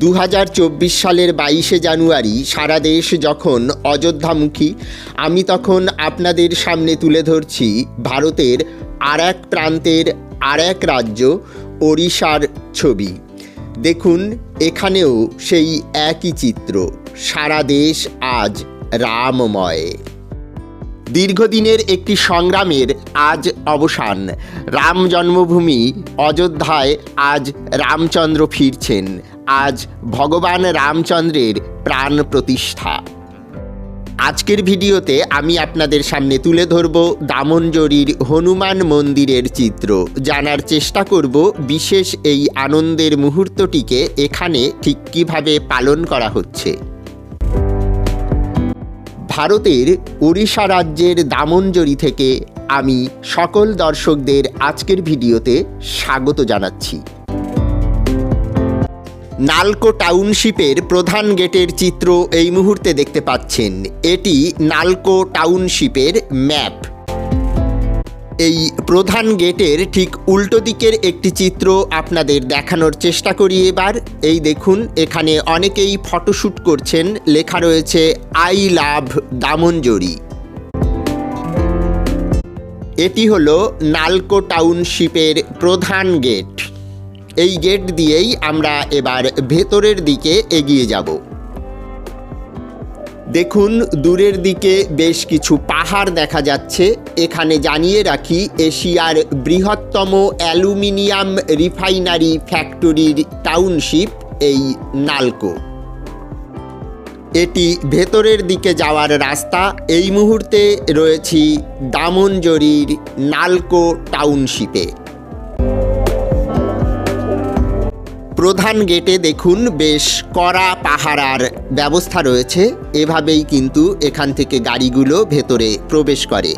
দু হাজার চব্বিশ সালের বাইশে জানুয়ারি সারা দেশ যখন অযোধ্যামুখী, আমি তখন আপনাদের সামনে তুলে ধরছি ভারতের আর এক প্রান্তের আর এক রাজ্য, ওড়িশার ছবি। দেখুন, এখানেও সেই একই চিত্র, সারা দেশ আজ রামময়। দীর্ঘদিনের একটি সংগ্রামের আজ অবসান, রাম জন্মভূমি অযোধ্যায় আজ রামচন্দ্র ফিরছেন। আজ ভগবান রামচন্দ্রের প্রাণ প্রতিষ্ঠা। আজকের ভিডিওতে আমি আপনাদের সামনে তুলে ধরব দামনজরির হনুমান মন্দিরের চিত্র। জানার চেষ্টা করব বিশেষ এই আনন্দের মুহূর্তটিকে এখানে ঠিক কীভাবে পালন করা হচ্ছে। ভারতের ওড়িশা রাজ্যের দামনজরি থেকে আমি সকল দর্শকদের আজকের ভিডিওতে স্বাগত জানাচ্ছি। নালকো টাউনশিপের প্রধান গেটের চিত্র এই মুহূর্তে দেখতে পাচ্ছেন। এটি নালকো টাউনশিপের ম্যাপ। এই প্রধান গেটের ঠিক উল্টো দিকের একটি চিত্র আপনাদের দেখানোর চেষ্টা করি এবার। এই দেখুন, এখানে অনেকেই ফটোশ্যুট করছেন। লেখা রয়েছে, আই লাভ দামনজরি এটি হলো নালকো টাউনশিপের প্রধান গেট। এই গেট দিয়েই আমরা এবার ভেতরের দিকে এগিয়ে যাব। দেখুন, দূরের দিকে বেশ কিছু পাহাড় দেখা যাচ্ছে। এখানে জানিয়ে রাখি, এশিয়ার বৃহত্তম অ্যালুমিনিয়াম রিফাইনারি ফ্যাক্টরির টাউনশিপ, এই নালকো। এটি ভেতরের দিকে যাওয়ার রাস্তা। এই মুহূর্তে রয়েছি দামনজরির নালকো টাউনশিপে। প্রধান গেটে দেখুন বেশ কড়া পাহারার ব্যবস্থা রয়েছে। এভাবেই কিন্তু এখান থেকে গাড়িগুলো ভেতরে প্রবেশ করে।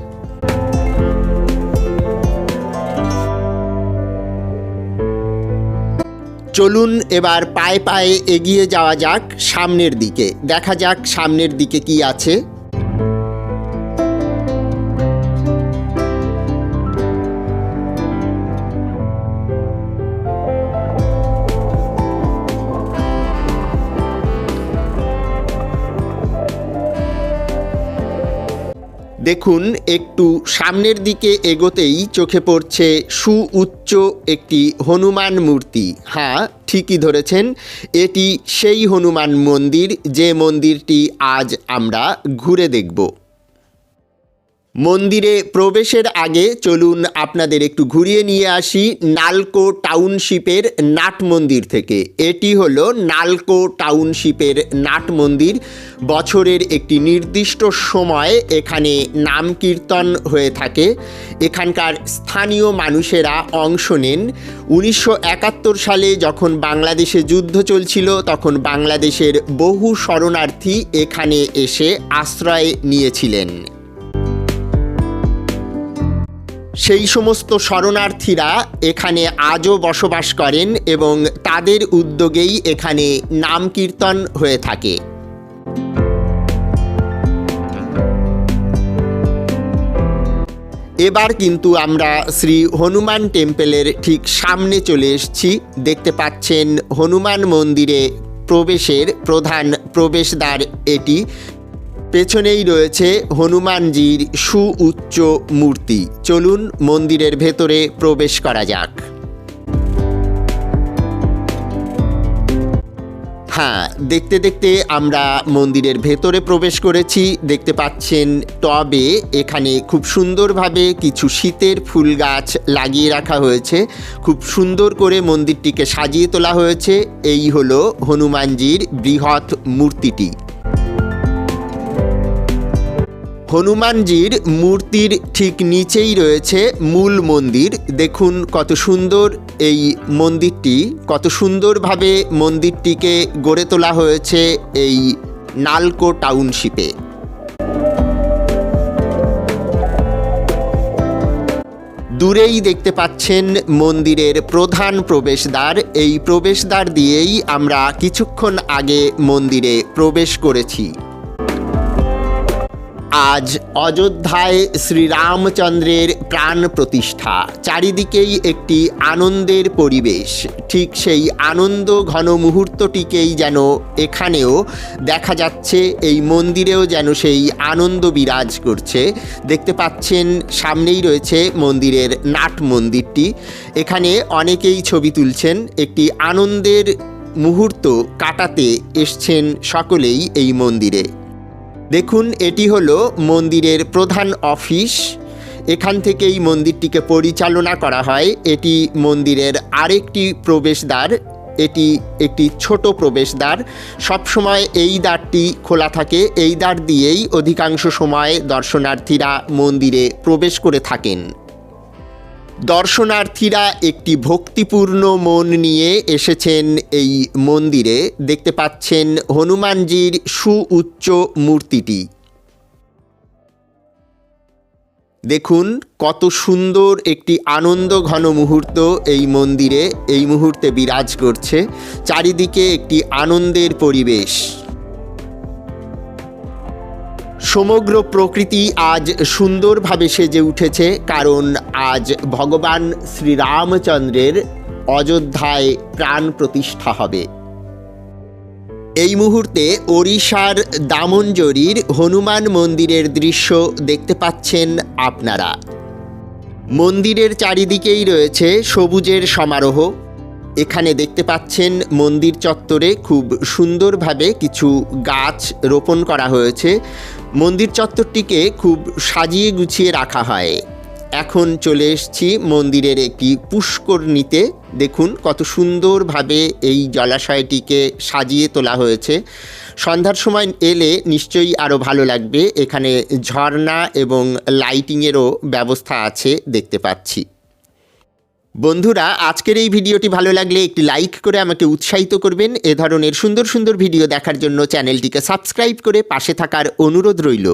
চলুন এবার পায়ে পায়ে এগিয়ে যাওয়া যাক সামনের দিকে। দেখা যাক সামনের দিকে কি আছে। দেখুন, একটু সামনের দিকে এগোতেই চোখে পড়ছে সুউচ্চ একটি হনুমান মূর্তি। হ্যাঁ ঠিকই ধরেছেন, এটি সেই হনুমান মন্দির, যে মন্দিরটি আজ আমরা ঘুরে দেখব। মন্দিরে প্রবেশের আগে চলুন আপনাদের একটু ঘুরিয়ে নিয়ে আসি নালকো টাউনশিপের নাট মন্দির থেকে। এটি হলো নালকো টাউনশিপের নাট মন্দির। বছরের একটি নির্দিষ্ট সময় এখানে নাম কীর্তন হয়ে থাকে। এখানকার স্থানীয় মানুষেরা অংশ নেন। উনিশশো একাত্তর সালে যখন বাংলাদেশে যুদ্ধ চলছিল, তখন বাংলাদেশের বহু শরণার্থী এখানে এসে আশ্রয় নিয়েছিলেন। সেই সমস্ত শরণার্থীরা এখানে আজও বসবাস করেন এবং তাদের উদ্যোগেই এখানে নাম কীর্তন হয়ে থাকে। এবার কিন্তু আমরা শ্রী হনুমান টেম্পেলের ঠিক সামনে চলে এসেছি। দেখতে পাচ্ছেন হনুমান মন্দিরে প্রবেশের প্রধান প্রবেশদ্বার এটি। পেছনেই রয়েছে হনুমানজির সুউচ্চ মূর্তি। চলুন মন্দিরের ভেতরে প্রবেশ করা যাক। হ্যাঁ দেখতে দেখতে আমরা মন্দিরের ভেতরে প্রবেশ করেছি। দেখতে পাচ্ছেন টবে এখানে খুব সুন্দরভাবে কিছু শীতের ফুল গাছ লাগিয়ে রাখা হয়েছে। খুব সুন্দর করে মন্দিরটিকে সাজিয়ে তোলা হয়েছে। এই হলো হনুমানজির বৃহৎ মূর্তিটি। হনুমানজির মূর্তির ঠিক নিচেই রয়েছে মূল মন্দির। দেখুন কত সুন্দর এই মন্দিরটি, কত সুন্দরভাবে মন্দিরটিকে গড়ে তোলা হয়েছে এই নালকো টাউনশিপে। দূরেই দেখতে পাচ্ছেন মন্দিরের প্রধান প্রবেশদ্বার। এই প্রবেশদ্বার দিয়েই আমরা কিছুক্ষণ আগে মন্দিরে প্রবেশ করেছি। আজ অযোধ্যায় শ্রীরামচন্দ্রের প্রাণ প্রতিষ্ঠা। চারিদিকেই একটি আনন্দের পরিবেশ। ঠিক সেই আনন্দ ঘন মুহূর্তটিকেই যেন এখানেও দেখা যাচ্ছে, এই মন্দিরেও যেন সেই আনন্দ বিরাজ করছে। দেখতে পাচ্ছেন, সামনেই রয়েছে মন্দিরের নাট মন্দিরটি। এখানে অনেকেই ছবি তুলছেন, একটি আনন্দের মুহূর্ত কাটাতে এসছেন সকলেই এই মন্দিরে। দেখুন, এটি হলো মন্দিরের প্রধান অফিস। এখান থেকেই মন্দিরটিকে পরিচালনা করা হয়। এটি মন্দিরের আরেকটি প্রবেশদ্বার। এটি একটি ছোট প্রবেশদ্বার। সবসময় এই দ্বারটি খোলা থাকে। এই দ্বার দিয়েই অধিকাংশ সময় দর্শনার্থীরা মন্দিরে প্রবেশ করে থাকেন। দর্শনার্থীরা একটি ভক্তিপূর্ণ মন নিয়ে এসেছেন এই মন্দিরে। দেখতে পাচ্ছেন হনুমানজির সুউচ্চ মূর্তিটি। দেখুন, কত সুন্দর একটি আনন্দ ঘন মুহূর্ত এই মন্দিরে। এই মুহূর্তে বিরাজ করছে। চারিদিকে একটি আনন্দের পরিবেশ। সমগ্র প্রকৃতি আজ সুন্দরভাবে সেজে উঠেছে, কারণ আজ ভগবান শ্রীরামচন্দ্রের অযোধ্যায় প্রাণ প্রতিষ্ঠা হবে। এই মুহূর্তে ওড়িশার দামনজরির হনুমান মন্দিরের দৃশ্য দেখতে পাচ্ছেন আপনারা। মন্দিরের চারিদিকেই রয়েছে সবুজের সমারোহ। এখানে দেখতে পাচ্ছেন মন্দির চত্বরে খুব সুন্দরভাবে কিছু গাছ রোপণ করা হয়েছে। মন্দির চত্বরটিকে খুব সাজিয়ে গুছিয়ে রাখা হয়। এখন চলে এসছি মন্দিরের একটি পুষ্করণীতে। দেখুন কত সুন্দরভাবে এই জলাশয়টিকে সাজিয়ে তোলা হয়েছে। সন্ধ্যার সময় এলে নিশ্চয়ই আরও ভালো লাগবে। এখানে ঝর্ণা এবং লাইটিংয়েরও ব্যবস্থা আছে, দেখতে পাচ্ছি। বন্ধুরা, আজকের এই ভিডিওটি ভালো লাগলে একটি লাইক করে আমাকে উৎসাহিত করবেন। এ ধরনের সুন্দর সুন্দর ভিডিও দেখার জন্য চ্যানেলটিকে সাবস্ক্রাইব করে পাশে থাকার অনুরোধ রইল।